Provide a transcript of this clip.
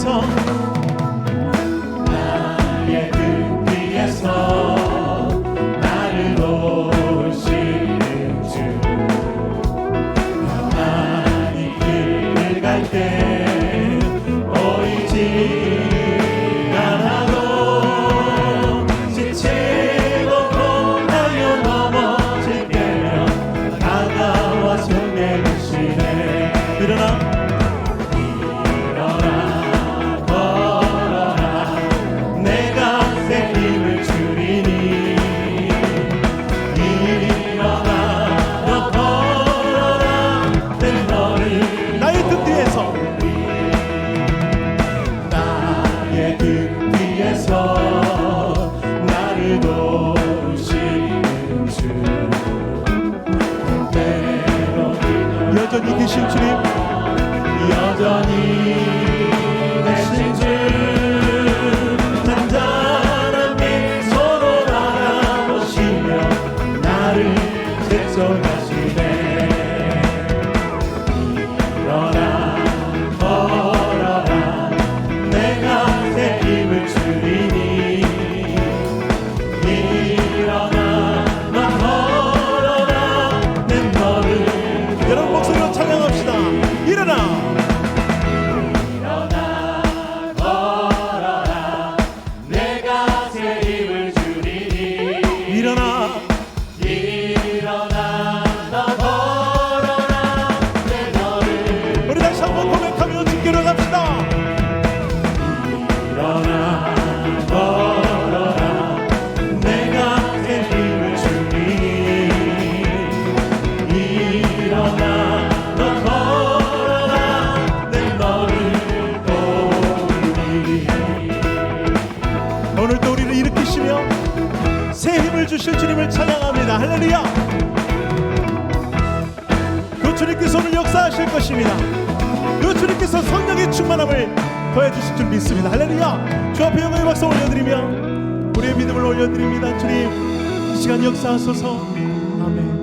뒤에서. 나의 등 뒤에서 나를 도우시는 주. 가만히 길을 갈때 보이지 여전히 계신 주님 여전히 힘을 주실 주님을 찬양합니다. 할렐루야. 그 주님께서 오늘 역사하실 것입니다. 그 주님께서 성령의 충만함을 더해주실 줄 믿습니다. 할렐루야. 주 앞에 영광의 박수 올려드리며 우리의 믿음을 올려드립니다. 주님 이 시간 역사하소서